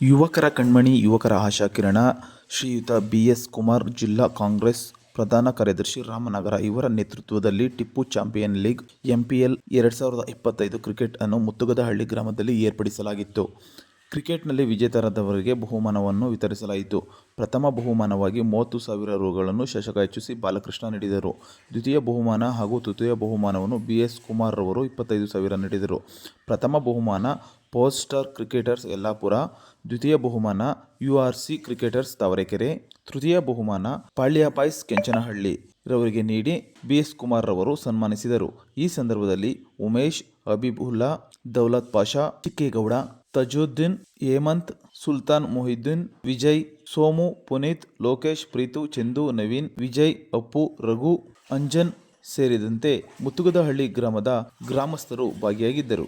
ಯುವಕರ ಕಣ್ಮಣಿ, ಯುವಕರ ಆಶಾ ಕಿರಣ, ಶ್ರೀಯುತ ಬಿ ಎಸ್ ಕುಮಾರ್, ಜಿಲ್ಲಾ ಕಾಂಗ್ರೆಸ್ ಪ್ರಧಾನ ಕಾರ್ಯದರ್ಶಿ ರಾಮನಗರ ಇವರ ನೇತೃತ್ವದಲ್ಲಿ ಟಿಪ್ಪು ಚಾಂಪಿಯನ್ ಲೀಗ್, ಎಂಪಿಎಲ್ ಎರಡು ಸಾವಿರದ ಇಪ್ಪತ್ತೈದು ಕ್ರಿಕೆಟ್ ಅನ್ನು ಮುತ್ತುಗದಹಳ್ಳಿ ಗ್ರಾಮದಲ್ಲಿ ಏರ್ಪಡಿಸಲಾಗಿತ್ತು. ಕ್ರಿಕೆಟ್ನಲ್ಲಿ ವಿಜೇತರಾದವರಿಗೆ ಬಹುಮಾನವನ್ನು ವಿತರಿಸಲಾಯಿತು. ಪ್ರಥಮ ಬಹುಮಾನವಾಗಿ ಮೂವತ್ತು ಸಾವಿರ ರುಗಳನ್ನು ಶಶಕ ಎಚ್ ಬಾಲಕೃಷ್ಣ ನೀಡಿದರು. ದ್ವಿತೀಯ ಬಹುಮಾನ ಹಾಗೂ ತೃತೀಯ ಬಹುಮಾನವನ್ನು ಬಿ ಎಸ್ ಕುಮಾರ್ ರವರು ಇಪ್ಪತ್ತೈದು ಸಾವಿರ ನೀಡಿದರು. ಪ್ರಥಮ ಬಹುಮಾನ ಪೋಸ್ಟರ್ ಸ್ಟಾರ್ ಕ್ರಿಕೆಟರ್ಸ್ ಯಲ್ಲಾಪುರ, ದ್ವಿತೀಯ ಬಹುಮಾನ U R C cricketers Tavarekere, ತೃತೀಯ ಬಹುಮಾನ ಪಾಳ್ಯ ಪಾಯ್ಸ್ ಕೆಂಚನಹಳ್ಳಿ ರವರಿಗೆ ನೀಡಿ ಬಿ ಎಸ್ ಕುಮಾರ್ ರವರು ಸನ್ಮಾನಿಸಿದರು. ಈ ಸಂದರ್ಭದಲ್ಲಿ ಉಮೇಶ್, ಅಬಿಬುಲ್ಲಾ, ದೌಲತ್ ಪಾಷಾ ಚಿಕ್ಕೇಗೌಡ ತಜುದ್ದೀನ್ ಹೇಮಂತ್ ಸುಲ್ತಾನ್ ಮೊಹಿದ್ದೀನ್ ವಿಜಯ್ ಸೋಮು ಪುನೀತ್ ಲೋಕೇಶ್ ಪ್ರೀತು ಚಂದು ನವೀನ್ ವಿಜಯ್ ಅಪ್ಪು ರಘು ಅಂಜನ್ ಸೇರಿದಂತೆ ಮುತ್ತುಗದಹಳ್ಳಿ ಗ್ರಾಮದ ಗ್ರಾಮಸ್ಥರು ಭಾಗಿಯಾಗಿದ್ದರು.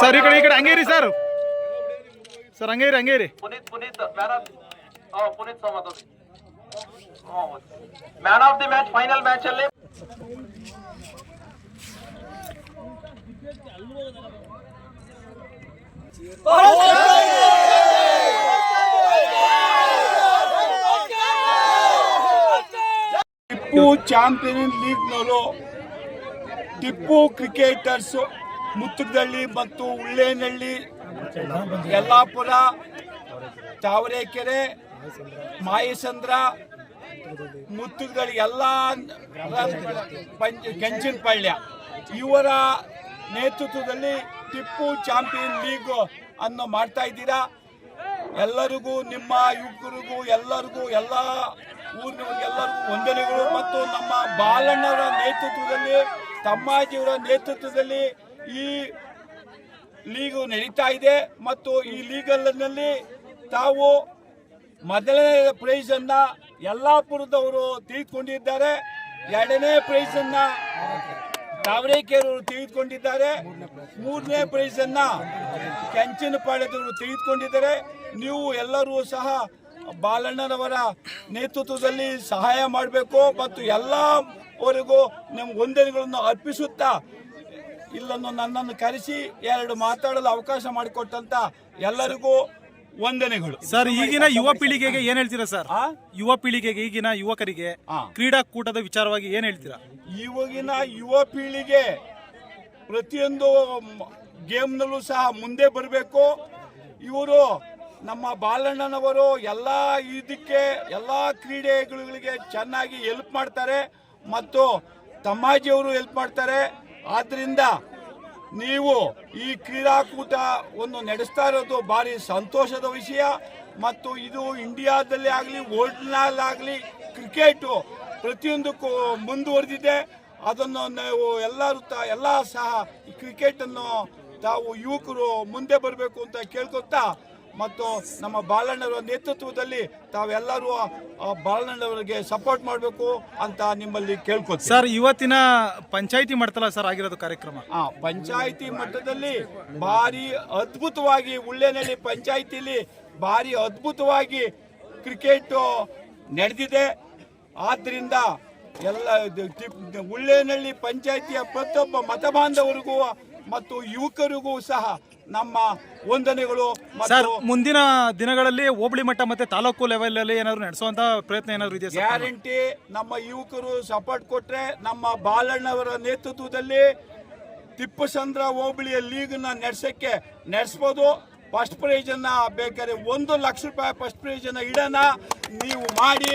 ಸರ್ ಈ ಕಡೆ ಈ ಕಡೆ ಹಂಗೇರಿ ಸರ್. ಸರ್ ಹಂಗೇರಿ ಹಂಗೇರಿ. Puneeth Puneeth Puneeth ಸೋಮತ್ man of the match final match ಅಲ್ಲಿ ಟಿಪ್ಪು ಚಾಂಪಿಯನ್ ಲೀಗ್ನವರು ಟಿಪ್ಪು ಕ್ರಿಕೆಟರ್ಸ್ ಮುತ್ತುಗದಳ್ಳಿ ಮತ್ತು ಉಳ್ಳೇನಹಳ್ಳಿ ಯಲ್ಲಾಪುರ ತಾವರೆಕೆರೆ ಮಾಯಸಂದ್ರ ಮುತ್ತುಗಳು ಎಲ್ಲ ಪಂಚ ಪಳ್ಯ. ಇವರ ನೇತೃತ್ವದಲ್ಲಿ ಟಿಪ್ಪು ಚಾಂಪಿಯನ್ ಲೀಗ್ ಅನ್ನು ಮಾಡ್ತಾ ಇದ್ದೀರಾ? ಎಲ್ಲರಿಗೂ, ನಿಮ್ಮ ಯುವಕರಿಗೂ, ಎಲ್ಲರಿಗೂ, ಎಲ್ಲ ಊರಿನವ್ರಿಗೆಲ್ಲರಿಗೂ ವಂದನೆಗಳು. ಮತ್ತು ನಮ್ಮ ಬಾಲಣ್ಣವರ ನೇತೃತ್ವದಲ್ಲಿ, ತಮ್ಮಾಜಿಯವರ ನೇತೃತ್ವದಲ್ಲಿ ಈ ಲೀಗು ನಡೀತಾ ಇದೆ. ಮತ್ತು ಈ ಲೀಗಲ್ನಲ್ಲಿ ತಾವು ಮೊದಲನೇ ಪ್ರೈಸ್ ಅನ್ನ ಯಲ್ಲಾಪುರದವರು ತೆಗೆದುಕೊಂಡಿದ್ದಾರೆ ಎರಡನೇ ಪ್ರೈಸ್ ಅನ್ನ ತಾವರೇಕೆರವರು ತೆಗೆದುಕೊಂಡಿದ್ದಾರೆ ಮೂರನೇ ಪ್ರೈಸ್ ಅನ್ನ ಕೆಂಚನಪಾಳ್ಯದವರು ತೆಗೆದುಕೊಂಡಿದ್ದಾರೆ ನೀವು ಎಲ್ಲರೂ ಸಹ ಬಾಲಣ್ಣನವರ ನೇತೃತ್ವದಲ್ಲಿ ಸಹಾಯ ಮಾಡಬೇಕು ಮತ್ತು ಎಲ್ಲವರೆಗೂ ನಿಮ್ಮ ವಂದನೆಗಳನ್ನು ಅರ್ಪಿಸುತ್ತಾ ಇಲ್ಲನ್ನು ನನ್ನನ್ನು ಕರೆಸಿ ಎರಡು ಮಾತಾಡಲು ಅವಕಾಶ ಮಾಡಿಕೊಟ್ಟಂತ ಎಲ್ಲರಿಗೂ ವಂದನೆಗಳು. ಸರ್ ಈಗಿನ ಯುವ ಪೀಳಿಗೆಗೆ ಏನ್ ಹೇಳ್ತೀರಾ ಸರ್? ಯುವ ಪೀಳಿಗೆಗೆ ಈಗಿನ ಯುವಕರಿಗೆ. ಕ್ರೀಡಾಕೂಟದ ವಿಚಾರವಾಗಿ ಏನ್ ಹೇಳ್ತೀರಾ? ಇವಾಗಿನ ಯುವ ಪೀಳಿಗೆ ಪ್ರತಿಯೊಂದು ಗೇಮ್ನಲ್ಲೂ ಸಹ ಮುಂದೆ ಬರಬೇಕು. ಇವರು ನಮ್ಮ ಬಾಲಣ್ಣನವರು ಎಲ್ಲ ಇದಕ್ಕೆ ಎಲ್ಲ ಕ್ರೀಡೆಗಳಿಗೆ ಚೆನ್ನಾಗಿ ಹೆಲ್ಪ್ ಮಾಡ್ತಾರೆ ಮತ್ತು ತಮ್ಮಾಜಿಯವರು ಹೆಲ್ಪ್ ಮಾಡ್ತಾರೆ. ಆದ್ದರಿಂದ ನೀವು ಈ ಕ್ರೀಡಾಕೂಟ ಒಂದು ನಡೆಸ್ತಾ ಇರೋದು ಭಾರಿ ಸಂತೋಷದ ವಿಷಯ. ಮತ್ತು ಇದು ಇಂಡಿಯಾದಲ್ಲಿ ಆಗಲಿ ವರ್ಲ್ಡ್ನಲ್ಲಾಗಲಿ ಕ್ರಿಕೆಟು ಪ್ರತಿಯೊಂದಕ್ಕೂ ಮುಂದುವರೆದಿದೆ. ಅದನ್ನು ನಾವು ಎಲ್ಲರೂ ತ, ಎಲ್ಲ ಸಹ ಕ್ರಿಕೆಟನ್ನು ತಾವು ಯುವಕರು ಮುಂದೆ ಬರಬೇಕು ಅಂತ ಕೇಳ್ಕೊತಾ ಮತ್ತು ನಮ್ಮ ಬಾಲಣ್ಣವರ ನೇತೃತ್ವದಲ್ಲಿ ತಾವೆಲ್ಲರೂ ಬಾಲಣ್ಣವರಿಗೆ ಸಪೋರ್ಟ್ ಮಾಡಬೇಕು ಅಂತ ನಿಮ್ಮಲ್ಲಿ ಕೇಳ್ಕೊತೀವಿ ಸರ್ ಇವತ್ತಿನ ಪಂಚಾಯಿತಿ ಮಾಡ್ತಲ್ಲ ಸರ್ ಆಗಿರೋದು ಕಾರ್ಯಕ್ರಮ? ಆ ಪಂಚಾಯಿತಿ ಮಟ್ಟದಲ್ಲಿ ಭಾರಿ ಅದ್ಭುತವಾಗಿ ಉಳ್ಳೇನಹಳ್ಳಿ ಪಂಚಾಯಿತಿಲಿ ಭಾರಿ ಅದ್ಭುತವಾಗಿ ಕ್ರಿಕೆಟ್ ನಡೆದಿದೆ. ಆದ್ದರಿಂದ ಎಲ್ಲ ಉಳ್ಳೇನಹಳ್ಳಿ ಪಂಚಾಯಿತಿಯ ಪ್ರತಿಯೊಬ್ಬ ಮತಬಾಂಧವರಿಗೂ ಮತ್ತು ಯುವಕರಿಗೂ ಸಹ ನಮ್ಮ ವಂದನೆಗಳು ಸರ್ ಮುಂದಿನ ದಿನಗಳಲ್ಲಿ ಹೋಬಳಿ ಮಟ್ಟ ಮತ್ತೆ ತಾಲೂಕು ಲೆವೆಲ್ ಅಲ್ಲಿ ಏನಾದ್ರು ನಡೆಸುವಂತ ಪ್ರಯತ್ನ ಏನಾದ್ರು ಇದೆ ಗ್ಯಾರಂಟಿ ನಮ್ಮ ಯುವಕರು ಸಪೋರ್ಟ್ ಕೊಟ್ರೆ ನಮ್ಮ ಬಾಲಣ್ಣವರ ನೇತೃತ್ವದಲ್ಲಿ ತಿಪ್ಪಸಂದ್ರ ಹೋಬಳಿಯ ಲೀಗ್ನ ನಡೆಸಕ್ಕೆ ನಡೆಸ್ಬೋದು. ಫಸ್ಟ್ ಪ್ರೈಜ್ ಅನ್ನ ಬೇಕಾದ್ರೆ ಒಂದು ಲಕ್ಷ ರೂಪಾಯಿ ಫಸ್ಟ್ ಪ್ರೈಜ್ ಅನ್ನ ಇಡೋಣ. ನೀವು ಮಾಡಿ.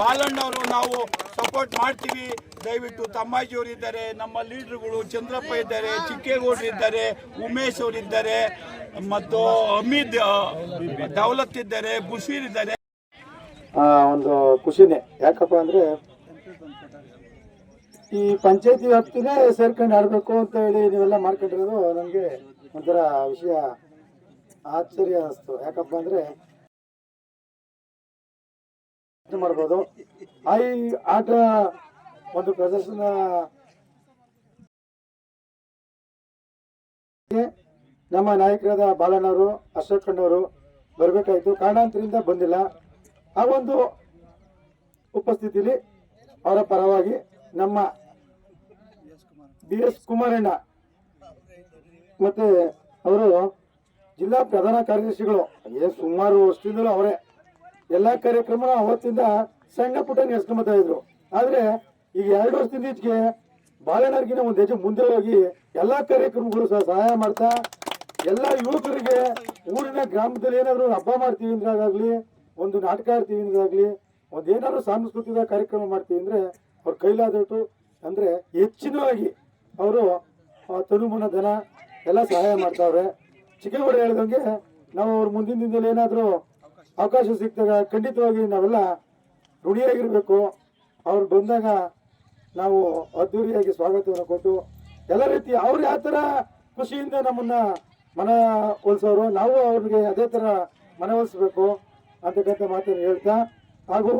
ಬಾಲಣ್ಣವರು ನಾವು ಸಪೋರ್ಟ್ ಮಾಡ್ತೀವಿ. ದಯವಿಟ್ಟು ತಮ್ಮಾಜಿಯವರು ಇದ್ದಾರೆ. ನಮ್ಮ ಲೀಡರ್ಗಳು ಚಂದ್ರಪ್ಪ ಇದ್ದಾರೆ, ಚಿಕ್ಕೇಗೌಡರು ಇದ್ದಾರೆ, ಉಮೇಶ್ ಅವರು ಇದ್ದಾರೆ, ಮತ್ತು ಅಮಿತ್ ದೌಲತ್ ಇದ್ದಾರೆ, ಬುಷೀರ್ ಇದ್ದಾರೆ. ಒಂದು ಖುಷಿನೇ. ಯಾಕಪ್ಪ ಅಂದ್ರೆ ಈ ಪಂಚಾಯತಿ ವ್ಯಾಪ್ತಿನೇ ಸೇರ್ಕೊಂಡು ಆಡ್ಬೇಕು ಅಂತ ಹೇಳಿ ನೀವೆಲ್ಲ ಮಾಡ್ಕೊಂಡಿರೋದು ನನಗೆ ಒಂಥರ ವಿಷಯ ಆಶ್ಚರ್ಯ ಅನಿಸ್ತು. ಯಾಕಪ್ಪ ಅಂದ್ರೆ ಮಾಡ್ಬೋದು. ಈ ಆಟ ಒಂದು ಪ್ರದರ್ಶನ ನಮ್ಮ ನಾಯಕರಾದ ಬಾಲಣ್ಣವರು ಅಶೋಕ್ ಖಂಡವರು ಬರಬೇಕಾಯ್ತು. ಕಾರಣಾಂತರಿಂದ ಬಂದಿಲ್ಲ. ಆ ಒಂದು ಉಪಸ್ಥಿತಿಲಿ ಅವರ ಪರವಾಗಿ ನಮ್ಮ ಬಿ ಎಸ್ ಕುಮಾರಣ್ಣ ಮತ್ತೆ ಅವರು ಜಿಲ್ಲಾ ಪ್ರಧಾನ ಕಾರ್ಯದರ್ಶಿಗಳು ಏ ಸುಮಾರು ವರ್ಷದಿಂದಲೂ ಅವರೇ. ಎಲ್ಲ ಕಾರ್ಯಕ್ರಮ ಅವತ್ತಿಂದ ಸಣ್ಣ ಪುಟ್ಟ ನಡೆಸ್ಕೊಂಬತ್ತಾ ಇದ್ರು. ಆದ್ರೆ ಈಗ ಎರಡು ವರ್ಷದಿಂದ ಈಚೆಗೆ ಬಾಳೆನಾರ್ಗಿನ ಒಂದು ಹೆಜ್ಜೆ ಮುಂದೆ ಹೋಗಿ ಎಲ್ಲಾ ಕಾರ್ಯಕ್ರಮಗಳು ಸಹ ಸಹಾಯ ಮಾಡ್ತಾ, ಎಲ್ಲ ಯುವಕರಿಗೆ ಊರಿನ ಗ್ರಾಮದಲ್ಲಿ ಏನಾದರೂ ಹಬ್ಬ ಮಾಡ್ತೀವಿ ಅಂದ್ರಾಗಲಿ ಒಂದು ನಾಟಕ ಆಡ್ತೀವಿ ಅಂದ್ರಾಗಲಿ ಒಂದ್ ಏನಾದ್ರು ಸಾಂಸ್ಕೃತಿಕ ಕಾರ್ಯಕ್ರಮ ಮಾಡ್ತೀವಿ ಅಂದ್ರೆ ಅವ್ರ ಕೈಲಾದಟ್ಟು ಅಂದ್ರೆ ಹೆಚ್ಚಿನವಾಗಿ ಅವರು ತನುಮನ ಧನ ಎಲ್ಲ ಸಹಾಯ ಮಾಡ್ತಾವ್ರೆ. ಚಿಕ್ಕಗೌಡ ಹೇಳಿದಂಗೆ ನಾವು ಅವ್ರ ಮುಂದಿನ ದಿನದಲ್ಲಿ ಏನಾದರೂ ಅವಕಾಶ ಸಿಕ್ಕಿದಾಗ ಖಂಡಿತವಾಗಿ ನಾವೆಲ್ಲ ಋಣಿಯಾಗಿರಬೇಕು ಅವ್ರು ಬಂದಾಗ ನಾವು ಅದ್ದೂರಿಯಾಗಿ ಸ್ವಾಗತವನ್ನು ಕೊಟ್ಟು ಎಲ್ಲ ರೀತಿ ಅವ್ರು ಯಾವ ಥರ ಖುಷಿಯಿಂದ ನಮ್ಮನ್ನ ಮನ ಒಲಿಸೋರು ನಾವು ಅವ್ರಿಗೆ ಅದೇ ಥರ ಮನವೊಲಿಸ್ಬೇಕು ಅಂತಕ್ಕಂಥ ಮಾತನ್ನು ಹೇಳ್ತಾ ಹಾಗೂ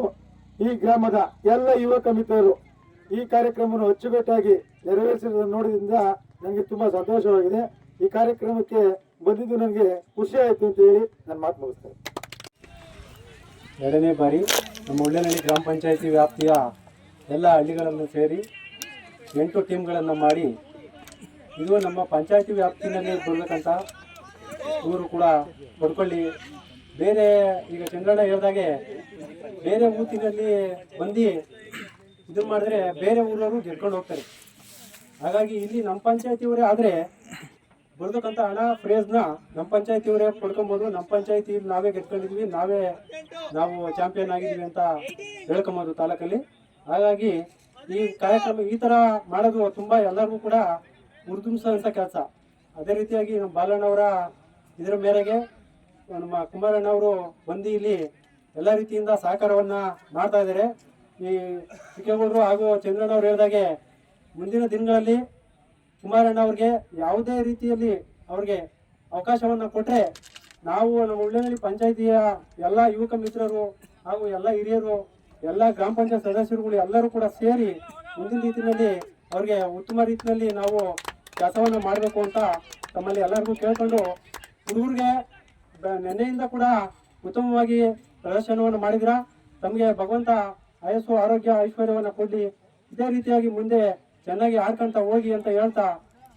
ಈ ಗ್ರಾಮದ ಎಲ್ಲ ಯುವಕ ಮಿತ್ರರು ಈ ಕಾರ್ಯಕ್ರಮವನ್ನು ಅಚ್ಚುಕಟ್ಟಾಗಿ ನೆರವೇರಿಸಿರೋದನ್ನು ನೋಡಿದ್ರಿಂದ ನನಗೆ ತುಂಬಾ ಸಂತೋಷವಾಗಿದೆ. ಈ ಕಾರ್ಯಕ್ರಮಕ್ಕೆ ಬಂದಿದ್ದು ನನಗೆ ಖುಷಿ ಆಯಿತು ಅಂತ ಹೇಳಿ ನಾನು ಮಾತು ಮುಗಿಸ್ತೇನೆ. ಎರಡನೇ ಬಾರಿ ನಮ್ಮ ಒಳ್ಳೆನಹಳ್ಳಿ ಗ್ರಾಮ ಪಂಚಾಯಿತಿ ವ್ಯಾಪ್ತಿಯ ಎಲ್ಲ ಹಳ್ಳಿಗಳನ್ನು ಸೇರಿ ಎಂಟು ಟೀಮ್ಗಳನ್ನು ಮಾಡಿ, ಇದು ನಮ್ಮ ಪಂಚಾಯತಿ ವ್ಯಾಪ್ತಿಯಲ್ಲಿ ಬರಬೇಕಂತ ಊರು ಕೂಡ ಪಡ್ಕೊಳ್ಳಿ. ಬೇರೆ ಈಗ ಚಂದ್ರಣ್ಣ ಹೇಳಿದಾಗೆ ಬೇರೆ ಊತಿನಲ್ಲಿ ಬಂದು ಇದು ಮಾಡಿದ್ರೆ ಬೇರೆ ಊರವರು ಗೆದ್ಕೊಂಡು ಹೋಗ್ತಾರೆ. ಹಾಗಾಗಿ ಇಲ್ಲಿ ನಮ್ಮ ಪಂಚಾಯತಿಯವರೇ ಆದರೆ ಬರ್ತಕ್ಕಂಥ ಹಣ ಪ್ರೈಸ್ನ ನಮ್ಮ ಪಂಚಾಯತಿಯವರೇ ಪಡ್ಕೊಬೋದು. ನಮ್ಮ ಪಂಚಾಯತಿ ನಾವೇ ಗೆದ್ಕೊಂಡಿದ್ವಿ, ನಾವೇ ನಾವು ಚಾಂಪಿಯನ್ ಆಗಿದ್ದೀವಿ ಅಂತ ಹೇಳ್ಕೊಬೋದು ತಾಲೂಕಲ್ಲಿ. ಹಾಗಾಗಿ ಈ ಕಾರ್ಯಕ್ರಮ ಈ ಥರ ಮಾಡೋದು ತುಂಬ ಎಲ್ಲರಿಗೂ ಕೂಡ ಉರ್ದುಂಬಿಸೋಂಥ ಕೆಲಸ. ಅದೇ ರೀತಿಯಾಗಿ ನಮ್ಮ ಬಾಲಣ್ಣವರ ಇದರ ಮೇರೆಗೆ ನಮ್ಮ ಕುಮಾರಣ್ಣವರು ಬಂದು ಇಲ್ಲಿ ಎಲ್ಲ ರೀತಿಯಿಂದ ಸಹಕಾರವನ್ನು ಮಾಡ್ತಾ ಇದ್ದಾರೆ. ಈ ಚಿಕ್ಕಗೌಡರು ಹಾಗೂ ಚಂದ್ರಣ್ಣವ್ರು ಹೇಳಿದಾಗೆ ಮುಂದಿನ ದಿನಗಳಲ್ಲಿ ಕುಮಾರಣ್ಣ ಅವ್ರಿಗೆ ಯಾವುದೇ ರೀತಿಯಲ್ಲಿ ಅವ್ರಿಗೆ ಅವಕಾಶವನ್ನು ಕೊಟ್ಟರೆ ನಾವು ನಮ್ಮ ಉಳ್ಳನಹಳ್ಳಿ ಪಂಚಾಯಿತಿಯ ಎಲ್ಲ ಯುವಕ ಮಿತ್ರರು ಹಾಗೂ ಎಲ್ಲ ಹಿರಿಯರು, ಎಲ್ಲ ಗ್ರಾಮ ಪಂಚಾಯತ್ ಸದಸ್ಯರುಗಳು ಎಲ್ಲರೂ ಕೂಡ ಸೇರಿ ಮುಂದಿನ ರೀತಿಯಲ್ಲಿ ಅವ್ರಿಗೆ ಉತ್ತಮ ರೀತಿಯಲ್ಲಿ ನಾವು ಕೆಲಸವನ್ನು ಮಾಡಬೇಕು ಅಂತ ತಮ್ಮಲ್ಲಿ ಎಲ್ಲರಿಗೂ ಕೇಳ್ಕೊಂಡು ಹುಡುಗರಿಗೆ ನೆನ್ನೆಯಿಂದ ಕೂಡ ಉತ್ತಮವಾಗಿ ಪ್ರದರ್ಶನವನ್ನು ಮಾಡಿದ್ರ? ತಮಗೆ ಭಗವಂತ ಆಯಸ್ಸು, ಆರೋಗ್ಯ, ಐಶ್ವರ್ಯವನ್ನು ಕೊಡಲಿ. ಇದೇ ರೀತಿಯಾಗಿ ಮುಂದೆ ಚೆನ್ನಾಗಿ ಆಡ್ಕೊಂತ ಹೋಗಿ ಅಂತ ಹೇಳ್ತಾ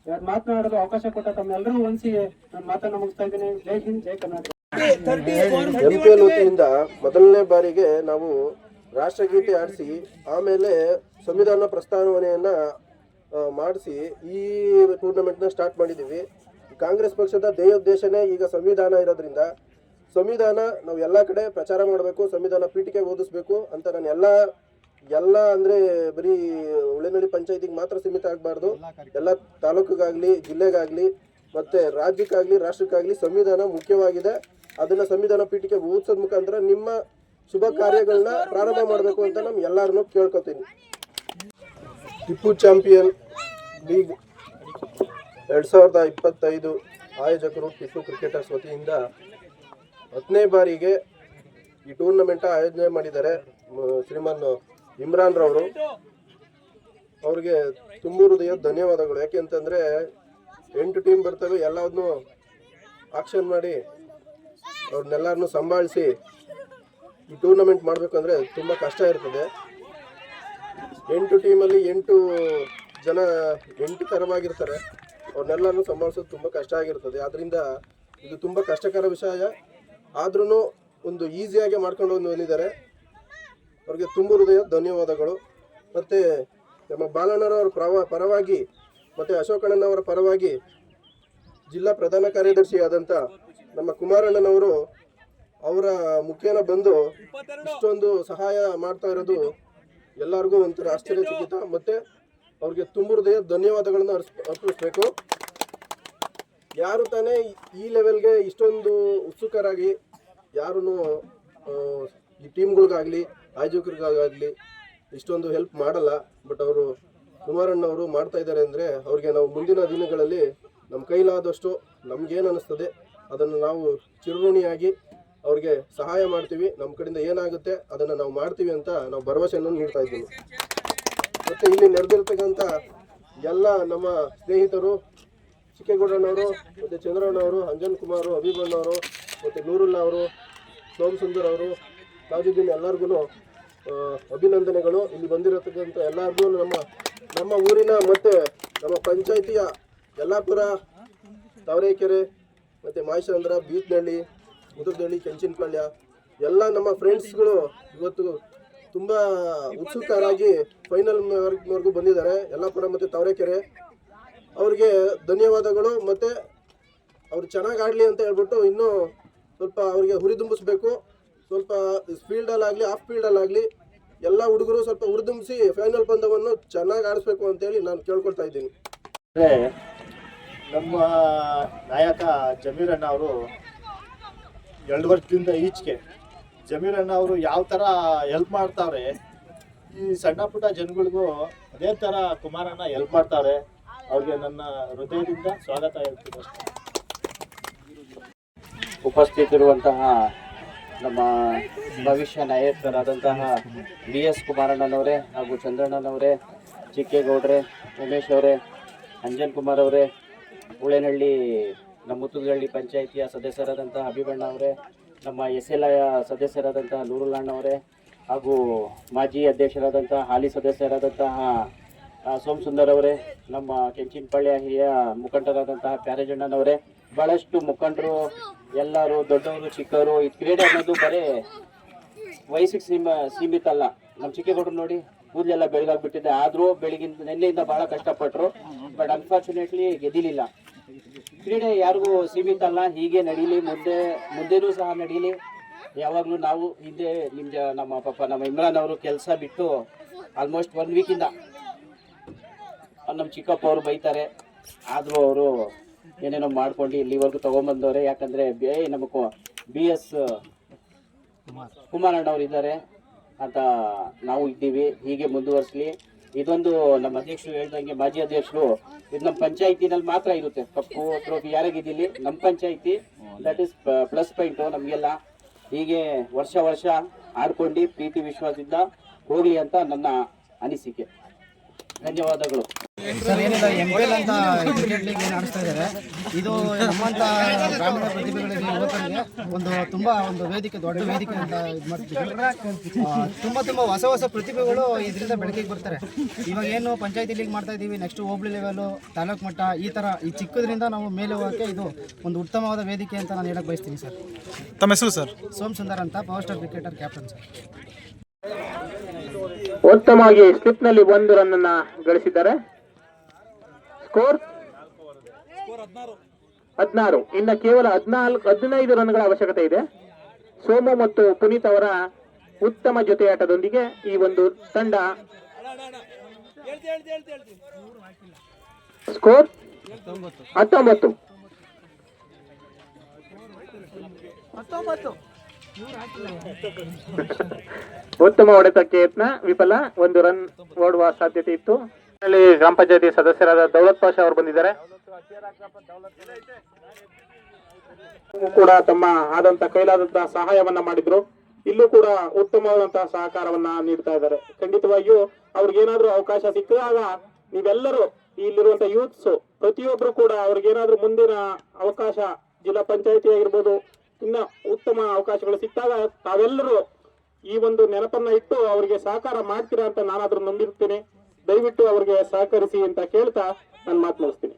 ಎರಡು ಮಾತನಾಡಲು ಅವಕಾಶ ಕೊಟ್ಟ ತಮ್ಮೆಲ್ಲರೂ ಒಂದ್ಸಿ ನಾನು ಮಾತನ್ನ ಮುಗಿಸ್ತಾ ಇದ್ದೀನಿ. ಜೈ ಹಿಂದ್, ಜೈ ಕರ್ನಾಟಕ. ವತಿಯಿಂದ ಮೊದಲನೇ ಬಾರಿಗೆ ನಾವು ರಾಷ್ಟ್ರಗೀತೆ ಆಡಿಸಿ, ಆಮೇಲೆ ಸಂವಿಧಾನ ಪ್ರಸ್ತಾವನೆಯನ್ನ ಮಾಡಿಸಿ ಈ ಟೂರ್ನಮೆಂಟ್ನ ಸ್ಟಾರ್ಟ್ ಮಾಡಿದ್ದೀವಿ ಕಾಂಗ್ರೆಸ್ ಪಕ್ಷದ ಧ್ಯೇಯೋದ್ದೇಶನೇ ಈಗ ಸಂವಿಧಾನ ಇರೋದ್ರಿಂದ, ಸಂವಿಧಾನ ನಾವು ಎಲ್ಲ ಕಡೆ ಪ್ರಚಾರ ಮಾಡಬೇಕು, ಸಂವಿಧಾನ ಪೀಠಿಕೆ ಓದಿಸ್ಬೇಕು ಅಂತ ನಾನು ಎಲ್ಲ ಎಲ್ಲ ಅಂದ್ರೆ ಬರೀ ಉಳೆನಳ್ಳಿ ಪಂಚಾಯತಿಗೆ ಮಾತ್ರ ಸೀಮಿತ ಆಗಬಾರ್ದು. ಎಲ್ಲ ತಾಲೂಕಿಗಾಗ್ಲಿ ಜಿಲ್ಲೆಗಾಗ್ಲಿ ಮತ್ತೆ ರಾಜ್ಯಕ್ಕಾಗ್ಲಿ ರಾಷ್ಟ್ರಕ್ಕಾಗ್ಲಿ ಸಂವಿಧಾನ ಮುಖ್ಯವಾಗಿದೆ. ಅದನ್ನ ಸಂವಿಧಾನ ಪೀಠಕ್ಕೆ ಓದಿಸೋದ್ ಮುಖಾಂತರ ನಿಮ್ಮ ಶುಭ ಕಾರ್ಯಗಳನ್ನ ಪ್ರಾರಂಭ ಮಾಡಬೇಕು ಅಂತ ನಮ್ ಎಲ್ಲರನ್ನೂ ಕೇಳ್ಕೊತೀನಿ. ಟಿಪ್ಪು ಚಾಂಪಿಯನ್ ಲೀಗ್ ಎರಡು ಸಾವಿರದ ಇಪ್ಪತ್ತೈದು ಆಯೋಜಕರು ಟಿಪ್ಪು ಕ್ರಿಕೆಟರ್ಸ್ ವತಿಯಿಂದ ಹತ್ತನೇ ಬಾರಿಗೆ ಈ ಟೂರ್ನಮೆಂಟ್ ಆಯೋಜನೆ ಮಾಡಿದ್ದಾರೆ ಶ್ರೀಮಾನ್ ಇಮ್ರಾನ್ ರವರು, ಅವ್ರಿಗೆ ತುಂಬು ಹೃದಯ ಧನ್ಯವಾದಗಳು. ಯಾಕೆಂತಂದ್ರೆ ಎಂಟು ಟೀಮ್ ಬರ್ತವೆ ಎಲ್ಲವನ್ನೂ ಆಕ್ಷನ್ ಮಾಡಿ ಅವ್ರನ್ನೆಲ್ಲರನ್ನೂ ಸಂಭಾಳಿಸಿ, ಈ ಟೂರ್ನಮೆಂಟ್ ಮಾಡಬೇಕಂದ್ರೆ ತುಂಬ ಕಷ್ಟ ಇರ್ತದೆ. ಎಂಟು ಟೀಮಲ್ಲಿ ಎಂಟು ಜನ, ಎಂಟು ಥರವಾಗಿರ್ತಾರೆ ಅವ್ರನ್ನೆಲ್ಲರನ್ನು ಸಂಭಾಳಿಸೋದು ತುಂಬ ಕಷ್ಟ ಆಗಿರ್ತದೆ. ಆದ್ದರಿಂದ ಇದು ತುಂಬ ಕಷ್ಟಕರ ವಿಷಯ. ಆದ್ರೂ ಒಂದು ಈಸಿಯಾಗಿ ಮಾಡ್ಕೊಂಡು ಬಂದು ಬಂದಿದ್ದಾರೆ. ಅವ್ರಿಗೆ ತುಂಬ ಹೃದಯ ಧನ್ಯವಾದಗಳು. ಮತ್ತು ನಮ್ಮ ಬಾಲಣ್ಣರವರ ಪ್ರವ, ಪರವಾಗಿ, ಮತ್ತು ಅಶೋಕಣ್ಣನವರ ಪರವಾಗಿ ಜಿಲ್ಲಾ ಪ್ರಧಾನ ಕಾರ್ಯದರ್ಶಿಯಾದಂಥ ನಮ್ಮ ಕುಮಾರಣ್ಣನವರು ಅವರ ಮುಖೇನ ಬಂದು ಇಷ್ಟೊಂದು ಸಹಾಯ ಮಾಡ್ತಾ ಇರೋದು ಎಲ್ಲರಿಗೂ ಒಂಥರ ಆಶ್ಚರ್ಯಚಕಿತ. ಮತ್ತು ಅವ್ರಿಗೆ ತುಂಬ ಹೃದಯ ಧನ್ಯವಾದಗಳನ್ನು ಅರ್ಸ್, ಅರ್ಪಿಸ್ಬೇಕು. ಯಾರು ತಾನೇ ಈ ಲೆವೆಲ್ಗೆ ಇಷ್ಟೊಂದು ಉತ್ಸುಕರಾಗಿ ಯಾರೂ ಈ ಟೀಮ್ಗಳಿಗಾಗಲಿ ಆಯೋಜಕರಿಗಾಗಲಿ ಇಷ್ಟೊಂದು ಹೆಲ್ಪ್ ಮಾಡಲ್ಲ ಬಟ್ ಅವರು ಕುಮಾರಣ್ಣವರು ಮಾಡ್ತಾ ಇದ್ದಾರೆ ಅಂದರೆ ಅವ್ರಿಗೆ ನಾವು ಮುಂದಿನ ದಿನಗಳಲ್ಲಿ ನಮ್ಮ ಕೈಲಾದಷ್ಟು ನಮ್ಗೇನು ಅನ್ನಿಸ್ತದೆ ಅದನ್ನು ನಾವು ಚಿರುಣಿಯಾಗಿ ಅವ್ರಿಗೆ ಸಹಾಯ ಮಾಡ್ತೀವಿ ನಮ್ಮ ಕಡೆಯಿಂದ ಏನಾಗುತ್ತೆ ಅದನ್ನು ನಾವು ಮಾಡ್ತೀವಿ ಅಂತ ನಾವು ಭರವಸೆಯನ್ನು ನೀಡ್ತಾ ಇದ್ದೀವಿ. ಮತ್ತು ಇಲ್ಲಿ ನೆರೆದಿರ್ತಕ್ಕಂಥ ಎಲ್ಲ ನಮ್ಮ ಸ್ನೇಹಿತರು, ಚಿಕ್ಕೇಗೌಡಣ್ಣವರು, ಮತ್ತು ಚಂದ್ರಣ್ಣವರು, ಅಂಜನ್ ಕುಮಾರು ಅಭಿಮಣ್ಣವರು ಮತ್ತು ನೂರುಲ್ಲಾ ಅವರು ಸೋಮ್ ಸುಂದರ್ ಅವರು ತಾಜುದ್ದೀನ್ ಎಲ್ಲರಿಗೂ ಅಭಿನಂದನೆಗಳು. ಇಲ್ಲಿ ಬಂದಿರತಕ್ಕಂಥ ಎಲ್ಲರಿಗೂ ನಮ್ಮ ನಮ್ಮ ಊರಿನ ಮತ್ತು ನಮ್ಮ ಪಂಚಾಯಿತಿಯ ಯಲ್ಲಾಪುರ, ತಾವರೆಕೆರೆ, ಮತ್ತು ಮಾಯಸಂದ್ರ ಬೀಚ್ನಹಳ್ಳಿ ಮುದುಗನಹಳ್ಳಿ ಕೆಂಚಿನಪಾಳ್ಯ ಎಲ್ಲ ನಮ್ಮ ಫ್ರೆಂಡ್ಸ್ಗಳು ಇವತ್ತು ತುಂಬ ಉತ್ಸುಕರಾಗಿ ಫೈನಲ್ ಬಂದಿದ್ದಾರೆ. ಯಲ್ಲಾಪುರ ಮತ್ತು ತಾವರೆಕೆರೆ. ಅವ್ರಿಗೆ ಧನ್ಯವಾದಗಳು. ಮತ್ತು ಅವ್ರು ಚೆನ್ನಾಗಿ ಆಡಲಿ ಅಂತ ಹೇಳ್ಬಿಟ್ಟು ಇನ್ನೂ ಸ್ವಲ್ಪ ಅವರಿಗೆ ಹುರಿದುಂಬಿಸ್ಬೇಕು. ಸ್ವಲ್ಪ ಫೀಲ್ಡಲ್ಲಾಗಲಿ ಆಫ್ ಫೀಲ್ಡಲ್ಲಾಗಲಿ ಎಲ್ಲ ಹುಡುಗರು ಸ್ವಲ್ಪ ಹುರಿದುಂಬಿಸಿ ಫೈನಲ್ ಪಂದ್ಯವನ್ನು ಚೆನ್ನಾಗಿ ಆಡಿಸ್ಬೇಕು ಅಂತೇಳಿ ನಾನು ಕೇಳ್ಕೊಳ್ತಾ ಇದ್ದೀನಿ. ಅಂದರೆ ನಮ್ಮ ನಾಯಕ ಜಮೀರಣ್ಣ ಅವರು ಎರಡು ವರ್ಷದಿಂದ ಈಚೆಗೆ ಜಮೀರಣ್ಣ ಅವರು ಯಾವ ಥರ ಹೆಲ್ಪ್ ಮಾಡ್ತಾವ್ರೆ ಈ ಸಣ್ಣ ಪುಟ್ಟ ಜನಗಳಿಗೂ ಅದೇ ಥರ ಕುಮಾರಣ್ಣ ಹೆಲ್ಪ್ ಮಾಡ್ತಾರೆ ಅವ್ರಿಗೆ ನನ್ನ ಹೃದಯದಿಂದ ಸ್ವಾಗತ ಹೇಳ್ತೀನಿ ಅಷ್ಟೇ. ಉಪಸ್ಥಿತಿರುವಂತಹ ನಮ್ಮ ಭವಿಷ್ಯ ನಾಯಕರಾದಂತಹ ಬಿ ಎಸ್ ಕುಮಾರಣ್ಣನವರೇ ಹಾಗೂ ಚಂದ್ರಣ್ಣನವರೇ ಚಿಕ್ಕೇಗೌಡ್ರೆ ಉಮೇಶ್ ಅವರೇ, ಅಂಜನ್ ಕುಮಾರ್ ಅವರೇ ಹುಳೇನಹಳ್ಳಿ ನಮ್ಮ ಮುತ್ತುಗಳ್ಳಿ ಪಂಚಾಯಿತಿಯ ಸದಸ್ಯರಾದಂತಹ ಅಭಿಬಣ್ಣ ಅವರೇ, ನಮ್ಮ ಎಸ್ ಎಲ್ ಐ ಸದಸ್ಯರಾದಂತಹ ನೂರುಲಣ್ಣವರೇ ಹಾಗೂ ಮಾಜಿ ಅಧ್ಯಕ್ಷರಾದಂತಹ ಹಾಲಿ ಸದಸ್ಯರಾದಂತಹ ಸೋಮಸುಂದರ್ ಸೋಮ್ ಸುಂದರ್ ಅವರೇ, ನಮ್ಮ ಕೆಂಚಿನಪಳ್ಳಿಯ ಹಿರಿಯ ಮುಖಂಡರಾದಂತಹ ಪ್ಯಾರೇಜಣ್ಣನವರೇ ಬಹಳಷ್ಟು ಮುಖಂಡರು, ಎಲ್ಲರೂ, ದೊಡ್ಡವರು, ಚಿಕ್ಕವರು, ಈ ಕ್ರೀಡೆ ಅನ್ನೋದು ಬರೀ ವಯಸ್ಸಿಗೆ ಸೀಮ, ಸೀಮಿತ ಅಲ್ಲ. ನಮ್ಮ ಚಿಕ್ಕಗೌಡರು ನೋಡಿ, ಕೂದಲೆಲ್ಲ ಬೆಳಗಾಗ್ಬಿಟ್ಟಿದೆ. ಆದರೂ ಬೆಳಗಿನ ನಿನ್ನೆಯಿಂದ ಬಹಳ ಕಷ್ಟಪಟ್ಟರು ಬಟ್ ಅನ್ಫಾರ್ಚುನೇಟ್ಲಿ ಗೆದಿಲಿಲ್ಲ ಕ್ರೀಡೆ ಯಾರಿಗೂ ಸೀಮಿತ ಅಲ್ಲ. ಹೀಗೆ ನಡೀಲಿ, ಮುಂದೆ, ಮುಂದೆನೂ ಸಹ ನಡೀಲಿ. ಯಾವಾಗಲೂ ನಾವು ಹಿಂದೆ ನಿಮ್ಮ ನಮ್ಮ ಪಾಪ, ನಮ್ಮ ಇಮ್ರಾನ್ ಅವರು ಕೆಲಸ ಬಿಟ್ಟು ಆಲ್ಮೋಸ್ಟ್ ಒನ್ ವೀಕಿಂದ ನಮ್ಮ ಚಿಕ್ಕಪ್ಪ ಅವರು ಬೈತಾರೆ. ಆದರೂ ಅವರು ಏನೇನೋ ಮಾಡ್ಕೊಂಡು ಇಲ್ಲಿವರೆಗೂ ತೊಗೊಂಬಂದವ್ರೆ. ಯಾಕಂದರೆ ಬೇ ನಮ್ಮ ಬಿ ಎಸ್ ಕುಮಾರ್ ಅಣ್ಣವ್ರು ಇದ್ದಾರೆ ಅಂತ ನಾವು ಇದ್ದೀವಿ. ಹೀಗೆ ಮುಂದುವರಿಸಲಿ. ಇದೊಂದು ನಮ್ಮ ಅಧ್ಯಕ್ಷರು ಹೇಳ್ದಂಗೆ ಮಾಜಿ ಅಧ್ಯಕ್ಷರು, ಇದು ನಮ್ಮ ಪಂಚಾಯತಿನಲ್ಲಿ ಮಾತ್ರ ಇರುತ್ತೆ. ಕಪ್ಪು ಟ್ರೋಫಿ ಯಾರಿಗಿದ್ದಿಲ್ಲಿ ನಮ್ಮ panchayat. That is plus point ನಮಗೆಲ್ಲ. ಹೀಗೆ ವರ್ಷ ವರ್ಷ ಆಡ್ಕೊಂಡು ಪ್ರೀತಿ ವಿಶ್ವಾಸದಿಂದ ಹೋಗಲಿ ಅಂತ ನನ್ನ ಅನಿಸಿಕೆ. ಧನ್ಯವಾದಗಳು. ಸರ್ ಏನಿಲ್ಲ ಎಂ ಪಿ ಎಲ್ ಅಂತ ಕ್ರಿಕೆಟ್ ಲೀಗ್ ಏನು ಆಡಿಸ್ತಾ ಇದ್ದಾರೆ? ಇದು ನಮ್ಮಂಥ ಗ್ರಾಮೀಣ ಪ್ರತಿಭೆಗಳಿಗೆ ಯುವಕರಿಗೆ ಒಂದು ತುಂಬ ಒಂದು ವೇದಿಕೆ ದೊಡ್ಡ ವೇದಿಕೆ ಅಂತ ಇದು ಮಾಡ್ತಿದ್ದೀವಿ. ತುಂಬ ತುಂಬ ಹೊಸ ಹೊಸ ಪ್ರತಿಭೆಗಳು ಇದರಿಂದ ಬೆಳಕಿಗೆ ಬರ್ತಾರೆ. ಇವಾಗ ಏನು ಪಂಚಾಯತಿ ಲೀಗ್ ಮಾಡ್ತಾ ಇದ್ದೀವಿ ನೆಕ್ಸ್ಟ್ ಹೋಬಳಿ ಲೆವೆಲು ತಾಲೂಕು ಮಟ್ಟ ಈ ಥರ ಈ ಚಿಕ್ಕದ್ರಿಂದ ನಾವು ಮೇಲೆ ಹೋಗೋಕ್ಕೆ ಇದು ಒಂದು ಉತ್ತಮವಾದ ವೇದಿಕೆ ಅಂತ ನಾನು ಹೇಳಕ್ಕೆ ಬಯಸ್ತೀನಿ ಸರ್. ತಮ್ಮ ಹೆಸರು ಸರ್? ಸೋಮ್ ಸುಂದರ್ ಅಂತ power star cricketer captain sir. ಉತ್ತಮವಾಗಿ ಸ್ಲಿಪ್ನಲ್ಲಿ ಒಂದು ರನ್ ಅನ್ನ ಗಳಿಸಿದ್ದಾರೆ. ಸ್ಕೋರ್ ಹದಿನಾರು. ಇನ್ನ ಕೇವಲ ಹದಿನಾಲ್ಕು ಹದಿನೈದು ರನ್ಗಳ ಅವಶ್ಯಕತೆ ಇದೆ. ಸೋಮು ಮತ್ತು ಪುನೀತ್ ಅವರ ಉತ್ತಮ ಜೊತೆಯಾಟದೊಂದಿಗೆ ಈ ಒಂದು ತಂಡ ಸ್ಕೋರ್ ಹತ್ತೊಂಬತ್ತು. ಉತ್ತಮ ಹೊಡೆತಕ್ಕೆ ಯತ್ನ. ವಿಫಲ. ಒಂದು ರನ್ ಓಡುವ ಸಾಧ್ಯತೆ ಇತ್ತು. ಗ್ರಾಮ ಪಂಚಾಯತಿ ಸದಸ್ಯರಾದ ದೌಲತ್ ಪಾಷಾ ಅವರು ಬಂದಿದ್ದಾರೆ. ಕೂಡ ತಮ್ಮ ಆದಂತ ಕೈಲಾದಂತ ಸಹಾಯವನ್ನ ಮಾಡಿದ್ರು. ಇಲ್ಲೂ ಕೂಡ ಉತ್ತಮವಾದಂತಹ ಸಹಕಾರವನ್ನ ನೀಡ್ತಾ ಇದ್ದಾರೆ. ಖಂಡಿತವಾಗಿಯೂ ಅವ್ರಿಗೇನಾದ್ರೂ ಅವಕಾಶ ಸಿಕ್ಕಿದಾಗ ನೀವೆಲ್ಲರೂ ಇಲ್ಲಿರುವಂತ ಯೂತ್ಸ್ ಪ್ರತಿಯೊಬ್ರು ಕೂಡ ಅವ್ರಿಗೇನಾದ್ರೂ ಮುಂದಿನ ಅವಕಾಶ ಜಿಲ್ಲಾ ಪಂಚಾಯತಿ ಆಗಿರ್ಬೋದು, ಇನ್ನ ಉತ್ತಮ ಅವಕಾಶಗಳು ಸಿಕ್ಕಾಗ ತಾವೆಲ್ಲರೂ ಈ ಒಂದು ನೆನಪನ್ನ ಇಟ್ಟು ಅವರಿಗೆ ಸಹಕಾರ ಮಾಡ್ತೀರಾ ಅಂತ ನಾನಾದ್ರೂ ನಂಬಿರ್ತೀನಿ. ದಯವಿಟ್ಟು ಅವರಿಗೆ ಸಹಕರಿಸಿ ಅಂತ ಕೇಳ್ತಾ ನಾನು ಮಾತು ಮುಗಿಸ್ತೀನಿ.